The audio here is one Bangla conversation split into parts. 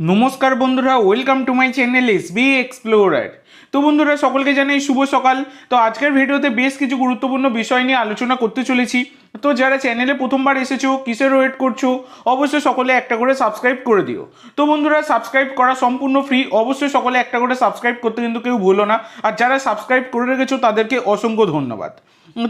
নমস্কার বন্ধুরা welcome to my channel S B explorer তো বন্ধুরা, সকলকে জানাই শুভ সকাল। তো আজকের ভিডিওতে বেশ কিছু গুরুত্বপূর্ণ বিষয় নিয়ে আলোচনা করতে চলেছি। তো যারা চ্যানেলে প্রথমবার এসেছ, কিসের ওয়েট করছ, অবশ্যই সকলে একটা করে সাবস্ক্রাইব করে দিও। তো বন্ধুরা সাবস্ক্রাইব করা সম্পূর্ণ ফ্রি অবশ্যই সকলে একটা করে সাবস্ক্রাইব করতে কিন্তু কেউ ভুলো না। আর যারা সাবস্ক্রাইব করে রেখেছো, তাদেরকে অসংখ্য ধন্যবাদ।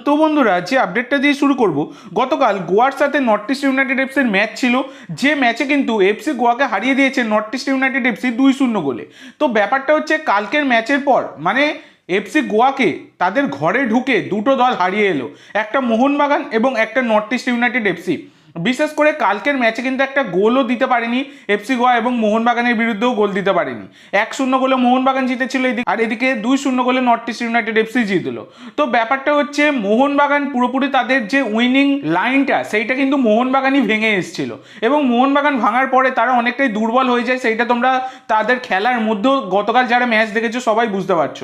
তো বন্ধুরা, যে আপডেটটা দিয়ে শুরু করব, গতকাল গোয়ার সাথে নর্থ ইস্ট ইউনাইটেড এফসির ম্যাচ ছিল। যে ম্যাচে কিন্তু এফসি গোয়াকে হারিয়ে দিয়েছে নর্থ ইস্ট ইউনাইটেড এফসি দুই শূন্য গোলে। তো ব্যাপারটা হচ্ছে, কালকের ম্যাচের পর মানে এফসি গোয়াকে তাদের ঘরে ঢুকে দুটো দল হারিয়ে এলো। একটা মোহনবাগান এবং একটা নর্থ ইস্ট ইউনাইটেড এফসি বিশেষ করে কালকের ম্যাচে কিন্তু একটা গোলও দিতে পারেনি এফসি গোয়া এবং মোহনবাগানের বিরুদ্ধেও গোল দিতে পারেনি। এক শূন্য গোলে মোহনবাগান জিতেছিল এদিকে, আর এদিকে দুই শূন্য গোলে নর্থ ইস্ট ইউনাইটেড এফসি জিতলো। তো ব্যাপারটা হচ্ছে মোহনবাগান পুরোপুরি তাদের যে উইনিং লাইনটা, সেইটা কিন্তু মোহনবাগানই ভেঙে এসেছিল। এবং মোহনবাগান ভাঙার পরে তারা অনেকটাই দুর্বল হয়ে যায়, সেইটা তোমরা তাদের খেলার মধ্যেও গতকাল যারা ম্যাচ দেখেছ সবাই বুঝতে পারছ।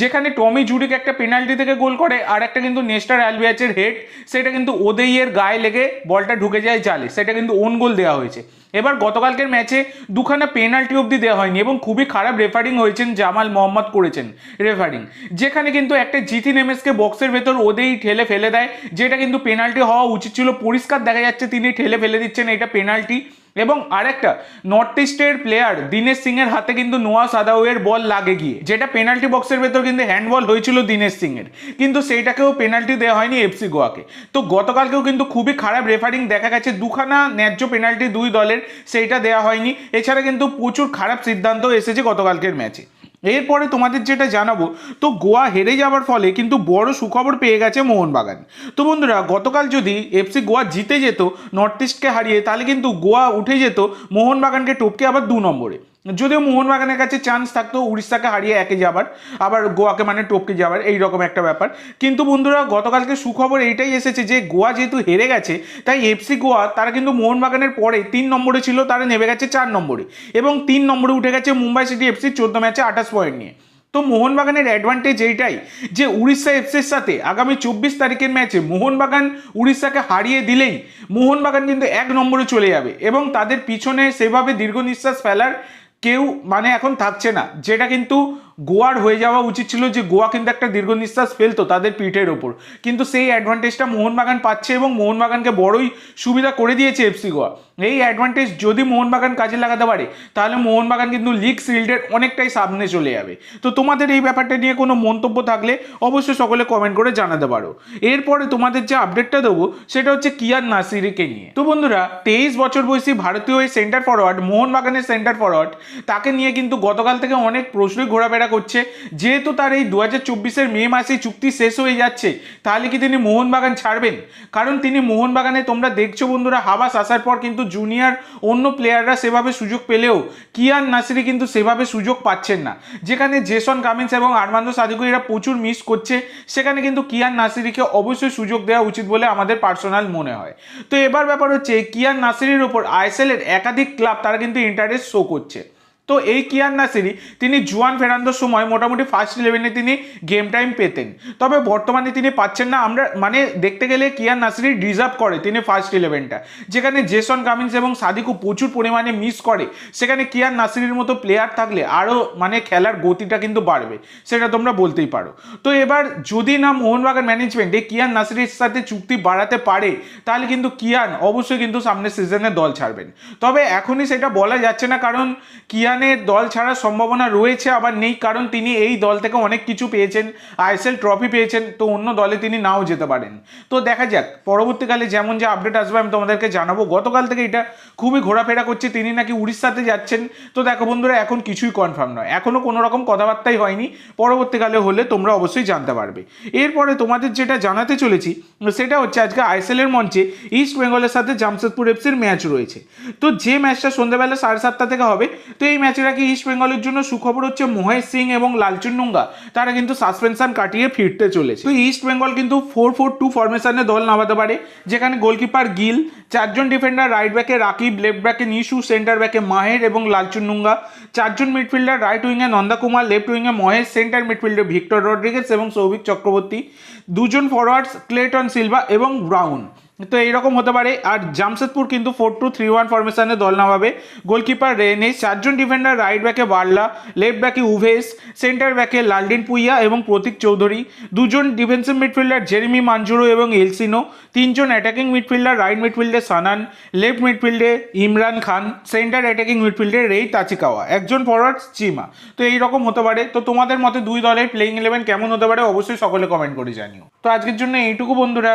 যেখানে টমি জুডিক একটা পেনাল্টি থেকে গোল করে, আর একটা কিন্তু নেস্টার অ্যালবিয়াচের হেড, সেটা কিন্তু ওদেইয়ের গায়ে লেগে বলটা ঢুকে যায় জালে। সেটা কিন্তু ওন গোল দেওয়া হয়েছে। এবার গতকালকের ম্যাচে দুখানা পেনাল্টি অবধি দেওয়া হয়নি এবং খুবই খারাপ রেফারিং হয়েছেন জামাল মোহাম্মদ করেছেন রেফারিং যেখানে কিন্তু একটা জিতি নেমেসকে বক্সের ভেতর ওদেরই ঠেলে ফেলে দেয়। যেটা কিন্তু পেনাল্টি হওয়া উচিত ছিল। পরিষ্কার দেখা যাচ্ছে তিনি ঠেলে ফেলে দিচ্ছেন। এটা পেনাল্টি এবং আরেকটা নর্থ ইস্টের প্লেয়ার দীনেশ সিং এর হাতে কিন্তু নোয়া সাদাওয়ের বল লাগে গিয়ে। যেটা পেনাল্টি বক্সের ভেতর কিন্তু হ্যান্ডবল হয়েছিল দীনেশ সিং এর কিন্তু সেইটাকেও পেনাল্টি দেওয়া হয়নি এফসি গোয়াকে তো গতকালকেও কিন্তু খুবই খারাপ রেফারিং দেখা গেছে। দুখানা ন্যায্য পেনাল্টি দুই দলের, সেইটা দেওয়া হয়নি। এছাড়া কিন্তু প্রচুর খারাপ সিদ্ধান্ত এসেছে গতকালকের ম্যাচে এরপরে তোমাদের যেটা জানাব, তো গোয়া হেরে যাওয়ার ফলে কিন্তু বড় সুখবর পেয়ে গেছে মোহনবাগান। তো বন্ধুরা, গতকাল যদি এফসি গোয়া জিতে যেত নর্থ ইস্টকে হারিয়ে, তাহলে কিন্তু গোয়া উঠে যেত, মোহনবাগানকে টপকে আবার দু নম্বরে। যদিও মোহনবাগানের কাছে চান্স থাকতো উড়িষ্যাকে হারিয়ে একে যাবার, আবার গোয়াকে মানে টপকে যাবার, এই রকম একটা ব্যাপার। কিন্তু বন্ধুরা, গতকালকে সুখবর এইটাই এসেছে যে গোয়া যেহেতু হেরে গেছে, তাই এফসি গোয়া, তারা কিন্তু মোহনবাগানের পরে তিন নম্বরে ছিল, তারা নেমে গেছে চার নম্বরে। এবং তিন নম্বরে উঠে গেছে মুম্বাই সিটি এফসি চোদ্দ ম্যাচে আঠাশ পয়েন্ট নিয়ে। তো মোহনবাগানের অ্যাডভান্টেজ এইটাই যে উড়িষ্যা এফসির সাথে আগামী চব্বিশ তারিখের ম্যাচে মোহনবাগান উড়িষ্যাকে হারিয়ে দিলেই মোহনবাগান কিন্তু এক নম্বরে চলে যাবে এবং তাদের পিছনে সেভাবে দীর্ঘ নিঃশ্বাস ফেলার কেউ মানে এখন থাকছে না। যেটা কিন্তু গোয়ার হয়ে যাওয়া উচিত ছিল যে গোয়া কিন্তু একটা দীর্ঘ নিঃশ্বাস ফেলতো তাদের পিঠের ওপর। কিন্তু সেই অ্যাডভান্টেজটা মোহনবাগান পাচ্ছে এবং মোহনবাগানকে বড়ই সুবিধা করে দিয়েছে এফসি গোয়া। এই অ্যাডভান্টেজ যদি মোহনবাগান কাজে লাগাতে পারে, তাহলে মোহনবাগান কিন্তু লিগ শিল্ডের অনেকটাই সামনে চলে যাবে। তো তোমাদের এই ব্যাপারটা নিয়ে কোনো মন্তব্য থাকলে অবশ্যই সকলে কমেন্ট করে জানাতে পারো। এরপরে তোমাদের যে আপডেটটা দেবো, সেটা হচ্ছে কিয়ার নাসিরিকে নিয়ে। তো বন্ধুরা, তেইশ বছর বয়সী ভারতীয় এই সেন্টার ফরওয়ার্ড মোহনবাগানের সেন্টার ফরওয়ার্ড তাকে নিয়ে কিন্তু গতকাল থেকে অনেক প্রশ্নই ঘোরাফেরা করছে। যেহেতু তার এই দু হাজার চব্বিশের মে মাসে চুক্তি শেষ হয়ে যাচ্ছে, তাহলে কি তিনি মোহনবাগান ছাড়বেন? কারণ তিনি মোহনবাগানে, তোমরা দেখছ বন্ধুরা, হাবাস আসার পর কিন্তু জুনিয়র অন্য প্লেয়াররা সেভাবে সুযোগ পেলেও কিয়ান নাসিরি কিন্তু সেভাবে সুযোগ পাচ্ছেন না। যেখানে জেসন কামিন্স এবং আরমান্দ সাদিকু এরা প্রচুর মিস করছে, সেখানে কিন্তু কিয়ান নাসিরিকে অবশ্যই সুযোগ দেওয়া উচিত বলে আমাদের পার্সোনাল মনে হয়। তো এবার ব্যাপার হচ্ছে, কিয়ান নাসিরির ওপর আইএসএল এর একাধিক ক্লাব তারা কিন্তু ইন্টারেস্ট শো করছে। তো এই কিয়ান নাসিরি, তিনি জুয়ান ফেরান্দোর সময় মোটামুটি ফার্স্ট ইলেভেনে তিনি গেম টাইম পেতেন। তবে বর্তমানে তিনি পাচ্ছেন না, আমরা মানে দেখতে গেলে কিয়ান নাসিরি ডিজার্ভ করে তিনি ফার্স্ট ইলেভেনটা যেখানে জেসন কামিন্স এবং সাদিকু প্রচুর পরিমাণে মিস করে, সেখানে কিয়ান নাসিরির মতো প্লেয়ার থাকলে আরও মানে খেলার গতিটা কিন্তু বাড়বে, সেটা তোমরা বলতেই পারো। তো এবার যদি না মোহনবাগান ম্যানেজমেন্ট এই কিয়ান নাসিরির সাথে চুক্তি বাড়াতে পারে, তাহলে কিন্তু কিয়ান অবশ্যই কিন্তু সামনের সিজনে দল ছাড়বেন। তবে এখনই সেটা বলা যাচ্ছে না, কারণ কিয়ান কিয়ানের দল ছাড়ার সম্ভাবনা রয়েছে, আবার নেই কারণ তিনি এই দল থেকে অনেক কিছু পেয়েছেন, আইএসএল ট্রফি পেয়েছেন, তো অন্য দলে তিনি নাও যেতে পারেন। তো দেখা যাক, পরবর্তীকালে যেমন যে আপডেট আসবে আমি তোমাদেরকে জানাব। গতকাল থেকে এটা খুবই ঘোরাফেরা করছে, তিনি নাকি উড়িষ্যাতে যাচ্ছেন। তো দেখো বন্ধুরা, এখন কিছুই কনফার্ম নয়। এখনও কোনো রকম কথাবার্তাই হয়নি। পরবর্তীকালে হলে তোমরা অবশ্যই জানতে পারবে। এরপরে তোমাদের যেটা জানাতে চলেছি, সেটা হচ্ছে আজকে আইএসএল এর মঞ্চে ইস্ট বেঙ্গলের সাথে জামশেদপুর এফসির ম্যাচ রয়েছে। তো যে ম্যাচটা সন্ধ্যাবেলা সাড়ে সাতটা থেকে হবে, তো এই ম্যাচের আগে ইস্ট বেঙ্গলের জন্য সুখবর হচ্ছে মহেশ সিং এবং লালচুন নুঙ্গা। তারা কিন্তু সাসপেনশন কাটিয়ে ফিরতে চলেছে। তো ইস্ট বেঙ্গল কিন্তু ফোর ফোর টু ফরমেশনে দল নামাতে পারে, যেখানে গোলকিপার গিল, চারজন ডিফেন্ডার রাইট ব্যাকে রাকিব লেফট ব্যাকে নিশু সেন্টার ব্যাকে মাহের এবং লালচুন নুঙ্গা। চারজন মিডফিল্ডার রাইট উইংয়ে নন্দা লেফট উইংয়ে মহেশ সেন্টার মিডফিল্ডে ভিক্টর রড্রিগেস এবং সৌভিক চক্রবর্তী। দুজন ফরওয়ার্ডস ক্লেটন সিলভা এবং ব্রাউন তো এইরকম হতে পারে। আর জামশেদপুর কিন্তু ফোর টু থ্রি ওয়ান ফরমেশনে দল নামাবে। গোলকিপার রেনে চারজন ডিফেন্ডার রাইট ব্যাকে বার্লা লেফট ব্যাকে উভেস সেন্টার ব্যাকে লালডিন পুইয়া এবং প্রতীক চৌধুরী। দুজন ডিফেন্সিভ মিডফিল্ডার জেরিমি মানজুরো এবং এলসিনো। তিনজন অ্যাটাকিং মিডফিল্ডার রাইট মিডফিল্ডে সানান লেফট মিডফিল্ডে ইমরান খান সেন্টার অ্যাটাকিং মিডফিল্ডে রেই তাচিকাওয়া। একজন ফরওয়ার্ড চিমা। তো এইরকম হতে পারে। তো তোমাদের মতে দুই দলের প্লেইং ইলেভেন কেমন হতে পারে? অবশ্যই সকলে কমেন্ট করে জানিও। তো আজকের জন্য এইটুকু বন্ধুরা।